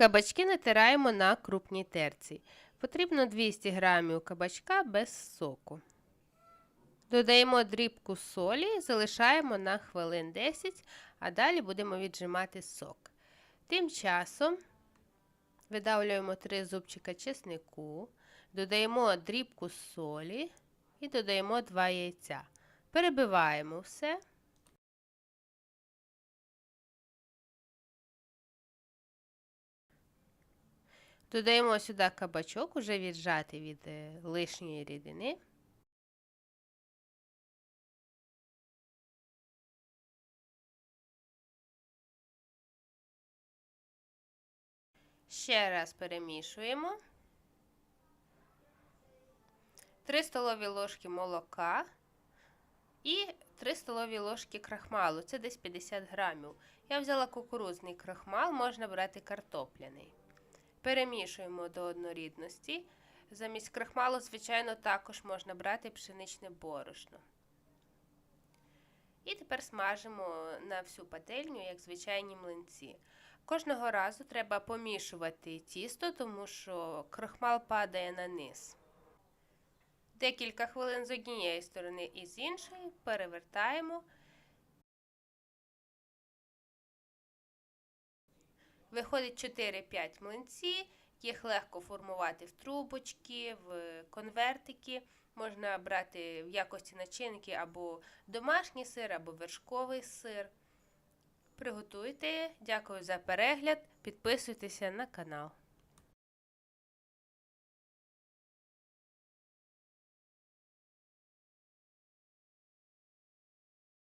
Кабачки натираємо на крупній терці. Потрібно 200 г кабачка без соку. Додаємо дрібку солі, залишаємо на хвилин 10, а далі будемо віджимати сок. Тим часом видавлюємо 3 зубчика чеснику, додаємо дрібку солі і додаємо 2 яйця. Перебиваємо все. Додаємо сюди кабачок, уже віджатий від е, лишньої рідини. Ще раз перемішуємо. 3 столові ложки молока і 3 столові ложки крахмалу. Це десь 50 грамів. Я взяла кукурудзний крахмал, можна брати картопляний. Перемішуємо до однорідності. Замість крахмалу, звичайно, також можна брати пшеничне борошно. І тепер смажимо на всю пательню, як звичайні млинці. Кожного разу треба помішувати тісто, тому що крахмал падає на низ. Декілька хвилин з однієї сторони і з іншої перевертаємо. Виходить 4-5 млинці, їх легко формувати в трубочки, в конвертики. Можна брати в якості начинки або домашній сир, або вершковий сир. Приготуйте. Дякую за перегляд. Підписуйтеся на канал.